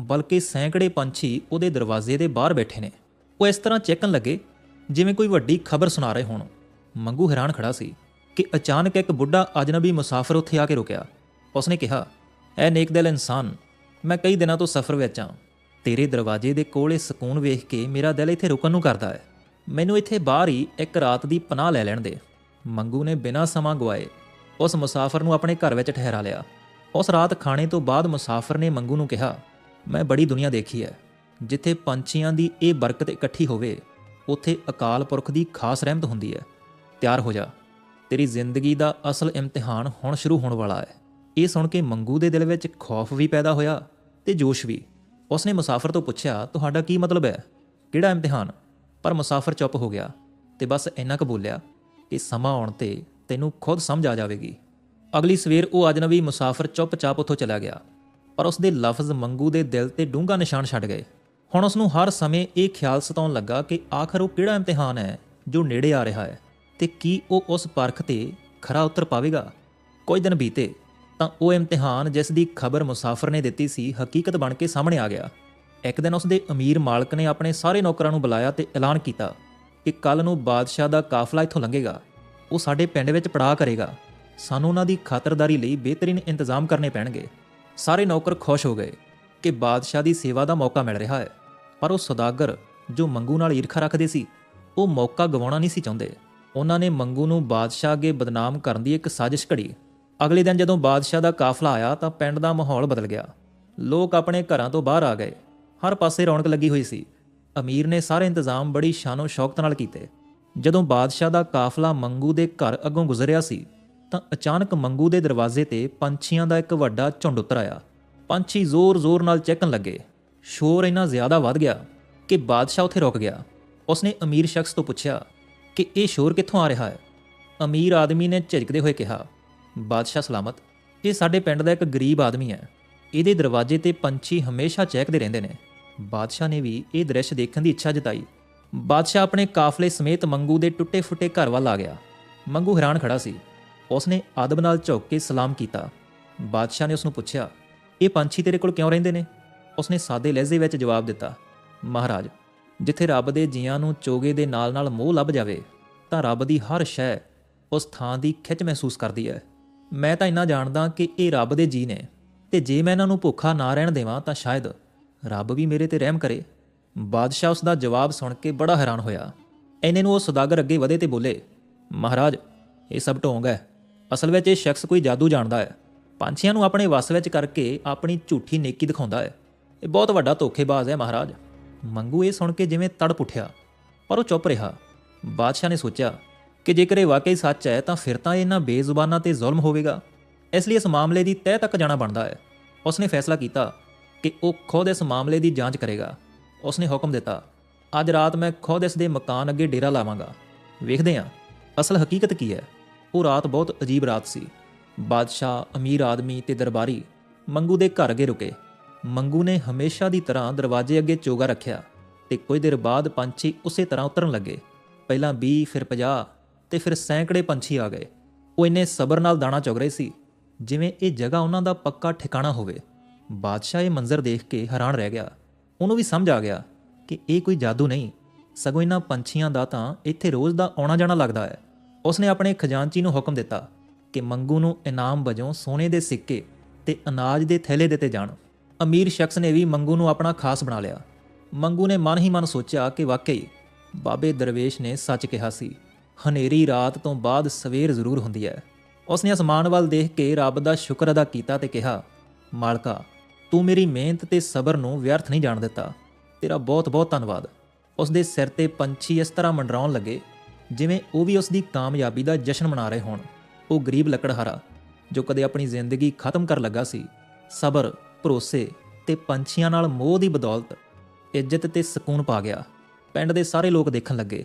ਬਲਕਿ ਸੈਂਕੜੇ ਪੰਛੀ ਉਹਦੇ ਦਰਵਾਜ਼ੇ ਦੇ ਬਾਹਰ ਬੈਠੇ ਨੇ। ਉਹ ਇਸ ਤਰ੍ਹਾਂ ਚੈੱਕਣ ਲੱਗੇ, ਜਿਵੇਂ ਕੋਈ ਵੱਡੀ ਖਬਰ ਸੁਣਾ ਰਹੇ ਹੋਣ। ਮੰਗੂ ਹੈਰਾਨ ਖੜਾ ਸੀ ਕਿ ਅਚਾਨਕ ਇੱਕ ਬੁੱਢਾ ਅਜਨਬੀ ਮੁਸਾਫਰ ਉੱਥੇ ਆ ਕੇ ਰੁਕਿਆ। ਉਸਨੇ ਕਿਹਾ, ਐ ਨੇਕ ਦਿਲ ਇਨਸਾਨ, ਮੈਂ ਕਈ ਦਿਨਾਂ ਤੋਂ ਸਫ਼ਰ ਵਿੱਚ ਹਾਂ ਤੇਰੇ ਦਰਵਾਜ਼ੇ ਦੇ ਕੋਲ ਇਹ ਸਕੂਨ ਵੇਖ ਕੇ ਮੇਰਾ ਦਿਲ ਇੱਥੇ ਰੁਕਣ ਨੂੰ ਕਰਦਾ ਹੈ। ਮੈਨੂੰ ਇੱਥੇ ਬਾਹਰ ਹੀ ਇੱਕ ਰਾਤ ਦੀ ਪਨਾਹ ਲੈ ਲੈਣ ਦੇ। ਮੰਗੂ ਨੇ ਬਿਨਾਂ ਸਮਾਂ ਗਵਾਏ ਉਸ ਮੁਸਾਫਰ ਨੂੰ ਆਪਣੇ ਘਰ ਵਿੱਚ ਠਹਿਰਾ ਲਿਆ। ਉਸ ਰਾਤ ਖਾਣੇ ਤੋਂ ਬਾਅਦ ਮੁਸਾਫਰ ਨੇ ਮੰਗੂ ਨੂੰ ਕਿਹਾ, ਮੈਂ ਬੜੀ ਦੁਨੀਆ ਦੇਖੀ ਹੈ ਜਿੱਥੇ ਪੰਛੀਆਂ ਦੀ ਇਹ ਬਰਕਤ ਇਕੱਠੀ ਹੋਵੇ, ਉੱਥੇ ਅਕਾਲ ਪੁਰਖ ਦੀ ਖਾਸ ਰਹਿਮਤ ਹੁੰਦੀ ਹੈ ਤਿਆਰ ਹੋ ਜਾ। ਤੇਰੀ ਜ਼ਿੰਦਗੀ ਦਾ ਅਸਲ ਇਮਤਿਹਾਨ ਹੁਣ ਸ਼ੁਰੂ ਹੋਣ ਵਾਲਾ ਹੈ। ਇਹ ਸੁਣ ਕੇ ਮੰਗੂ ਦੇ ਦਿਲ ਵਿੱਚ ਖੌਫ ਵੀ ਪੈਦਾ ਹੋਇਆ ਤੇ ਜੋਸ਼ ਵੀ। ਉਸਨੇ ਮੁਸਾਫਰ ਤੋਂ ਪੁੱਛਿਆ, ਤੁਹਾਡਾ ਕੀ ਮਤਲਬ ਹੈ? ਕਿਹੜਾ ਇਮਤਿਹਾਨ? ਪਰ ਮੁਸਾਫਰ ਚੁੱਪ ਹੋ ਗਿਆ ਤੇ ਬਸ ਇੰਨਾ ਕੁ ਬੋਲਿਆ ਕਿ ਸਮਾਂ ਆਉਣ ਤੇ ਤੈਨੂੰ ਖੁਦ ਸਮਝ ਆ ਜਾਵੇਗੀ। ਅਗਲੀ ਸਵੇਰ ਉਹ ਅਜਨਬੀ ਮੁਸਾਫਰ ਚੁੱਪਚਾਪ ਉੱਥੋਂ ਚਲਾ ਗਿਆ। ਪਰ ਉਸ ਦੇ ਲਫ਼ਜ਼ ਮੰਗੂ ਦੇ ਦਿਲ ਤੇ ਡੂੰਘਾ ਨਿਸ਼ਾਨ ਛੱਡ ਗਏ। ਹੁਣ ਉਸ ਨੂੰ ਹਰ ਸਮੇਂ ਇਹ ਖਿਆਲ ਸਤਾਉਣ ਲੱਗਾ ਕਿ ਆਖਰ ਉਹ ਕਿਹੜਾ ਇਮਤਿਹਾਨ ਹੈ ਜੋ ਨੇੜੇ ਆ ਰਿਹਾ ਹੈ। ਤੇ ਕੀ ਉਹ ਉਸ ਪਰਖ ਤੇ ਖਰਾ ਉਤਰ ਪਾਵੇਗਾ? ਕੁਝ ਦਿਨ ਬੀਤੇ ਤਾਂ ਉਹ ਇਮਤਿਹਾਨ ਜਿਸ ਦੀ ਖਬਰ ਮੁਸਾਫਰ ਨੇ ਦਿੱਤੀ ਸੀ ਹਕੀਕਤ ਬਣ ਕੇ ਸਾਹਮਣੇ ਆ ਗਿਆ। ਇੱਕ ਦਿਨ ਉਸ ਦੇ ਅਮੀਰ ਮਾਲਕ ਨੇ ਆਪਣੇ ਸਾਰੇ ਨੌਕਰਾਂ ਨੂੰ ਬੁਲਾਇਆ ਤੇ ਐਲਾਨ ਕੀਤਾ ਕਿ ਕੱਲ ਨੂੰ ਬਾਦਸ਼ਾਹ ਦਾ ਕਾਫਲਾ ਇੱਥੋਂ ਲੰਘੇਗਾ। ਉਹ ਸਾਡੇ ਪਿੰਡ ਵਿੱਚ ਪੜਾਅ ਕਰੇਗਾ। ਸਾਨੂੰ ਉਹਨਾਂ ਦੀ ਖਾਤਰਦਾਰੀ ਲਈ ਬਿਹਤਰੀਨ ਇੰਤਜ਼ਾਮ ਕਰਨੇ ਪੈਣਗੇ। ਸਾਰੇ ਨੌਕਰ ਖੁਸ਼ ਹੋ ਗਏ ਕਿ ਬਾਦਸ਼ਾਹ ਦੀ ਸੇਵਾ ਦਾ ਮੌਕਾ ਮਿਲ ਰਿਹਾ ਹੈ। ਪਰ ਉਹ ਸੌਦਾਗਰ ਜੋ ਮੰਗੂ ਨਾਲ ਈਰਖਾ ਰੱਖਦੇ ਸੀ, ਉਹ ਮੌਕਾ ਗਵਾਉਣਾ ਨਹੀਂ ਸੀ ਚਾਹੁੰਦੇ। ਉਹਨਾਂ ਨੇ ਮੰਗੂ ਨੂੰ ਬਾਦਸ਼ਾਹ ਅੱਗੇ ਬਦਨਾਮ ਕਰਨ ਦੀ ਇੱਕ ਸਾਜ਼ਿਸ਼ ਘੜੀ। ਅਗਲੇ ਦਿਨ ਜਦੋਂ ਬਾਦਸ਼ਾਹ ਦਾ ਕਾਫਲਾ ਆਇਆ ਤਾਂ ਪਿੰਡ ਦਾ ਮਾਹੌਲ ਬਦਲ ਗਿਆ। ਲੋਕ ਆਪਣੇ ਘਰਾਂ ਤੋਂ ਬਾਹਰ ਆ ਗਏ। ਹਰ ਪਾਸੇ ਰੌਣਕ ਲੱਗੀ ਹੋਈ ਸੀ। ਅਮੀਰ ਨੇ ਸਾਰੇ ਇੰਤਜ਼ਾਮ ਬੜੀ ਸ਼ਾਨੋ ਸ਼ੌਕਤ ਨਾਲ ਕੀਤੇ। ਜਦੋਂ ਬਾਦਸ਼ਾਹ ਦਾ ਕਾਫਲਾ ਮੰਗੂ ਦੇ ਘਰ ਅੱਗੋਂ ਗੁਜ਼ਰਿਆ ਸੀ, ਤਾਂ ਅਚਾਨਕ ਮੰਗੂ ਦੇ ਦਰਵਾਜ਼ੇ ਤੇ ਪੰਛੀਆਂ ਦਾ ਇੱਕ ਵੱਡਾ ਝੁੰਡ ਉਤਰ ਆਇਆ। ਪੰਛੀ ਜ਼ੋਰ-ਜ਼ੋਰ ਨਾਲ ਚਹਿਕਣ ਲੱਗੇ। ਸ਼ੋਰ ਇੰਨਾ ਜ਼ਿਆਦਾ ਵੱਧ ਗਿਆ ਕਿ ਬਾਦਸ਼ਾਹ ਉੱਥੇ ਰੁਕ ਗਿਆ। ਉਸਨੇ ਅਮੀਰ ਸ਼ਖਸ ਤੋਂ ਪੁੱਛਿਆ ਕਿ ਇਹ ਸ਼ੋਰ ਕਿੱਥੋਂ ਆ ਰਿਹਾ ਹੈ? ਅਮੀਰ ਆਦਮੀ ਨੇ ਝਿਜਕਦੇ ਹੋਏ ਕਿਹਾ, ਬਾਦਸ਼ਾਹ ਸਲਾਮਤ, ਇਹ ਸਾਡੇ ਪਿੰਡ ਦਾ ਇੱਕ ਗਰੀਬ ਆਦਮੀ ਹੈ। ਇਹਦੇ ਦਰਵਾਜ਼ੇ ਤੇ ਪੰਛੀ ਹਮੇਸ਼ਾ ਚਹਿਕਦੇ ਰਹਿੰਦੇ ਨੇ। ਬਾਦਸ਼ਾਹ ਨੇ ਵੀ ਇਹ ਦ੍ਰਿਸ਼ ਦੇਖਣ ਦੀ ਇੱਛਾ ਜਤਾਈ। ਬਾਦਸ਼ਾਹ ਆਪਣੇ ਕਾਫਲੇ ਸਮੇਤ ਮੰਗੂ ਦੇ ਟੁੱਟੇ-ਫੁੱਟੇ ਘਰ ਵੱਲ ਆ ਗਿਆ। ਮੰਗੂ ਹੈਰਾਨ ਖੜਾ ਸੀ। ਉਸਨੇ ਅਦਬ ਨਾਲ ਝੁੱਕ ਕੇ ਸਲਾਮ ਕੀਤਾ। ਬਾਦਸ਼ਾਹ ਨੇ ਉਸ ਨੂੰ ਪੁੱਛਿਆ, ਇਹ ਪੰਛੀ ਤੇਰੇ ਕੋਲ ਕਿਉਂ ਰਹਿੰਦੇ ਨੇ? ਉਸਨੇ ਸਾਦੇ ਲਹਿਜ਼ੇ ਵਿੱਚ ਜਵਾਬ ਦਿੱਤਾ, ਮਹਾਰਾਜ ਜਿੱਥੇ ਰੱਬ ਦੇ ਜੀਆਂ ਨੂੰ ਚੋਗੇ ਦੇ ਨਾਲ-ਨਾਲ ਮੋਹ ਲੱਭ ਜਾਵੇ, ਤਾਂ ਰੱਬ ਦੀ ਹਰ ਸ਼ੈ ਉਸ ਥਾਂ ਦੀ ਖਿੱਚ ਮਹਿਸੂਸ ਕਰਦੀ ਹੈ। ਮੈਂ ਤਾਂ ਇੰਨਾ ਜਾਣਦਾ ਕਿ ਇਹ ਰੱਬ ਦੇ ਜੀ ਨੇ, ਤੇ ਜੇ ਮੈਂ ਇਹਨਾਂ ਨੂੰ ਭੁੱਖਾ ਨਾ ਰਹਿਣ ਦੇਵਾਂ, ਤਾਂ ਸ਼ਾਇਦ ਰੱਬ ਵੀ ਮੇਰੇ ਤੇ ਰਹਿਮ ਕਰੇ। ਬਾਦਸ਼ਾਹ ਉਸ ਦਾ ਜਵਾਬ ਸੁਣ ਕੇ ਬੜਾ ਹੈਰਾਨ ਹੋਇਆ। ਐਨੇ ਨੂੰ ਉਹ ਸੁਦਾਗਰ ਅੱਗੇ ਵਧੇ ਤੇ ਬੋਲੇ, ਮਹਾਰਾਜ, ਇਹ ਸਭ ਢੋਂਗ ਹੈ। ਅਸਲ ਵਿੱਚ ਇਹ ਸ਼ਖਸ ਕੋਈ ਜਾਦੂ ਜਾਣਦਾ ਹੈ। ਪੰਛੀਆਂ ਨੂੰ ਆਪਣੇ ਵਸ ਵਿੱਚ ਕਰਕੇ ਆਪਣੀ ਝੂਠੀ ਨੇਕੀ ਦਿਖਾਉਂਦਾ ਹੈ। ਇਹ ਬਹੁਤ ਵੱਡਾ ਧੋਖੇਬਾਜ਼ ਹੈ, ਮਹਾਰਾਜ। ਮੰਗੂ ਇਹ ਸੁਣ ਕੇ ਜਿਵੇਂ ਤੜਪ ਉੱਠਿਆ, ਪਰ ਉਹ ਚੁੱਪ ਰਿਹਾ। ਬਾਦਸ਼ਾਹ ਨੇ ਸੋਚਿਆ ਕਿ ਜੇਕਰ ਇਹ ਵਾਕਈ ਸੱਚ ਹੈ, ਤਾਂ ਫਿਰ ਤਾਂ ਇਹਨਾਂ ਬੇਜ਼ੁਬਾਨਾਂ ਤੇ ਜ਼ੁਲਮ ਹੋਵੇਗਾ। ਇਸ ਲਈ ਇਸ ਮਾਮਲੇ ਦੀ ਤਹਿ ਤੱਕ ਜਾਣਾ ਬਣਦਾ ਹੈ। ਉਸਨੇ ਫੈਸਲਾ ਕੀਤਾ ਕਿ ਉਹ ਖੁਦ ਇਸ ਮਾਮਲੇ ਦੀ ਜਾਂਚ ਕਰੇਗਾ। ਉਸਨੇ ਹੁਕਮ ਦਿੱਤਾ, ਅੱਜ ਰਾਤ ਮੈਂ ਖੁਦ ਇਸ ਦੇ ਮਕਾਨ ਅੱਗੇ ਡੇਰਾ ਲਾਵਾਂਗਾ। ਵੇਖਦੇ ਹਾਂ, ਅਸਲ ਹਕੀਕਤ ਕੀ ਹੈ? ਉਹ ਰਾਤ ਬਹੁਤ ਅਜੀਬ ਰਾਤ ਸੀ। ਬਾਦਸ਼ਾਹ, ਅਮੀਰ ਆਦਮੀ ਤੇ ਦਰਬਾਰੀ ਮੰਗੂ ਦੇ ਘਰ ਅੱਗੇ ਰੁਕੇ। ਮੰਗੂ ਨੇ ਹਮੇਸ਼ਾ ਦੀ ਤਰ੍ਹਾਂ ਦਰਵਾਜ਼ੇ ਅੱਗੇ ਚੋਗਾ ਰੱਖਿਆ ਤੇ ਕੁਝ ਦੇਰ ਬਾਅਦ ਪੰਛੀ ਉਸੇ ਤਰ੍ਹਾਂ ਉਤਰਨ ਲੱਗੇ। ਪਹਿਲਾਂ 20 ਫਿਰ 50 ਤੇ ਫਿਰ ਸੈਂਕੜੇ ਪੰਛੀ ਆ ਗਏ। ਉਹ ਇੰਨੇ ਸਬਰ ਨਾਲ ਦਾਣਾ ਚੁਗ ਰਹੇ ਸੀ, ਜਿਵੇਂ ਇਹ ਜਗ੍ਹਾ ਉਹਨਾਂ ਦਾ ਪੱਕਾ ਠਿਕਾਣਾ ਹੋਵੇ। ਬਾਦਸ਼ਾਹ ਇਹ ਮੰਜ਼ਰ ਦੇਖ ਕੇ ਹੈਰਾਨ ਰਹਿ ਗਿਆ। ਉਹਨੂੰ ਵੀ ਸਮਝ ਆ ਗਿਆ ਕਿ ਇਹ ਕੋਈ ਜਾਦੂ ਨਹੀਂ। ਸਗੋਂ ਇਹਨਾਂ ਪੰਛੀਆਂ ਦਾ ਤਾਂ ਇੱਥੇ ਰੋਜ਼ ਦਾ ਆਉਣਾ ਜਾਣਾ ਲੱਗਦਾ ਹੈ। ਉਸਨੇ ਆਪਣੇ ਖਜ਼ਾਨਚੀ ਨੂੰ ਹੁਕਮ ਦਿੱਤਾ ਕਿ ਮੰਗੂ ਨੂੰ ਇਨਾਮ ਵਜੋਂ ਸੋਨੇ ਦੇ ਸਿੱਕੇ ਤੇ ਅਨਾਜ ਦੇ ਥੈਲੇ ਦਿੱਤੇ ਜਾਣ। ਅਮੀਰ ਸ਼ਖਸ ਨੇ ਵੀ ਮੰਗੂ ਨੂੰ ਆਪਣਾ ਖਾਸ ਬਣਾ ਲਿਆ। ਮੰਗੂ ਨੇ ਮਨ ਹੀ ਮਨ ਸੋਚਿਆ ਕਿ ਵਾਕਈ ਬਾਬੇ ਦਰਵੇਸ਼ ਨੇ ਸੱਚ ਕਿਹਾ ਸੀ, ਹਨੇਰੀ ਰਾਤ ਤੋਂ ਬਾਅਦ ਸਵੇਰ ਜ਼ਰੂਰ ਹੁੰਦੀ ਹੈ। ਉਸਨੇ ਅਸਮਾਨ ਵੱਲ ਦੇਖ ਕੇ ਰੱਬ ਦਾ ਸ਼ੁਕਰ ਅਦਾ ਕੀਤਾ ਤੇ ਕਿਹਾ, ਮਾਲਕਾ, ਤੂੰ ਮੇਰੀ ਮਿਹਨਤ ਤੇ ਸਬਰ ਨੂੰ ਵਿਅਰਥ ਨਹੀਂ ਜਾਣ ਦਿੱਤਾ। ਤੇਰਾ ਬਹੁਤ-ਬਹੁਤ ਧੰਨਵਾਦ। ਉਸ ਦੇ ਸਿਰ ਤੇ ਪੰਛੀ ਇਸ ਤਰ੍ਹਾਂ ਮੰਡਰਾਉਣ ਲੱਗੇ, ਜਿਵੇਂ ਉਹ ਵੀ ਉਸ ਦੀ ਕਾਮਯਾਬੀ ਦਾ ਜਸ਼ਨ ਮਨਾ ਰਹੇ ਹੋਣ। ਉਹ ਗਰੀਬ ਲੱਕੜਹਾਰਾ, ਜੋ ਕਦੇ ਆਪਣੀ ਜ਼ਿੰਦਗੀ ਖਤਮ ਕਰ ਲੱਗਾ ਸੀ, ਸਬਰ ਭਰੋਸੇ ਤੇ ਪੰਛੀਆਂ ਨਾਲ ਮੋਹ ਦੀ ਬਦੌਲਤ ਇੱਜ਼ਤ ਤੇ ਸਕੂਨ ਪਾ ਗਿਆ। ਪਿੰਡ ਦੇ ਸਾਰੇ ਲੋਕ ਦੇਖਣ ਲੱਗੇ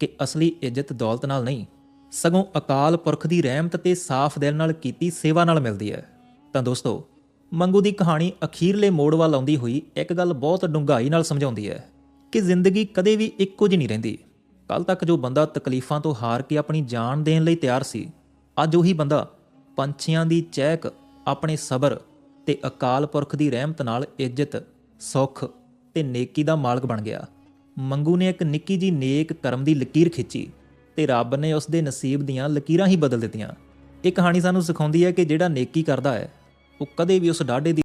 ਕਿ ਅਸਲੀ ਇੱਜ਼ਤ ਦੌਲਤ ਨਾਲ ਨਹੀਂ, ਸਗੋਂ ਅਕਾਲ ਪੁਰਖ ਦੀ ਰਹਿਮਤ ਤੇ ਸਾਫ਼ ਦਿਲ ਨਾਲ ਕੀਤੀ ਸੇਵਾ ਨਾਲ ਮਿਲਦੀ ਹੈ। ਤਾਂ ਦੋਸਤੋ, ਮੰਗੂ ਦੀ ਕਹਾਣੀ ਅਖੀਰਲੇ ਮੋੜ ਵੱਲ ਆਉਂਦੀ ਹੋਈ ਇੱਕ ਗੱਲ ਬਹੁਤ ਡੂੰਘਾਈ ਨਾਲ ਸਮਝਾਉਂਦੀ ਹੈ ਕਿ ਜ਼ਿੰਦਗੀ ਕਦੇ ਵੀ ਇੱਕੋ ਜਿਹੀ ਨਹੀਂ ਰਹਿੰਦੀ। ਕੱਲ ਤੱਕ ਜੋ ਬੰਦਾ ਤਕਲੀਫਾਂ ਤੋਂ ਹਾਰ ਕੇ ਆਪਣੀ ਜਾਨ ਦੇਣ ਲਈ ਤਿਆਰ ਸੀ, ਅੱਜ ਉਹੀ ਬੰਦਾ ਪੰਛੀਆਂ ਦੀ ਚਹਿਕ, ਆਪਣੇ ਸਬਰ ਤੇ ਅਕਾਲ ਪੁਰਖ ਦੀ ਰਹਿਮਤ ਨਾਲ ਇੱਜ਼ਤ, ਸੁੱਖ ਤੇ ਨੇਕੀ ਦਾ ਮਾਲਕ ਬਣ ਗਿਆ। ਮੰਗੂ ਨੇ ਇੱਕ ਨਿੱਕੀ ਜੀ ਨੇਕ ਕਰਮ ਦੀ ਲਕੀਰ ਖਿੱਚੀ ਤੇ ਰੱਬ ਨੇ ਉਸ ਦੇ ਨਸੀਬ ਦੀਆਂ ਲਕੀਰਾਂ ਹੀ ਬਦਲ ਦਿੱਤੀਆਂ। ਇਹ ਕਹਾਣੀ ਸਾਨੂੰ ਸਿਖਾਉਂਦੀ ਹੈ ਕਿ ਜਿਹੜਾ ਨੇਕੀ ਕਰਦਾ ਹੈ, ਉਹ ਕਦੇ ਵੀ ਉਸ ਡਾਢੇ ਦੀ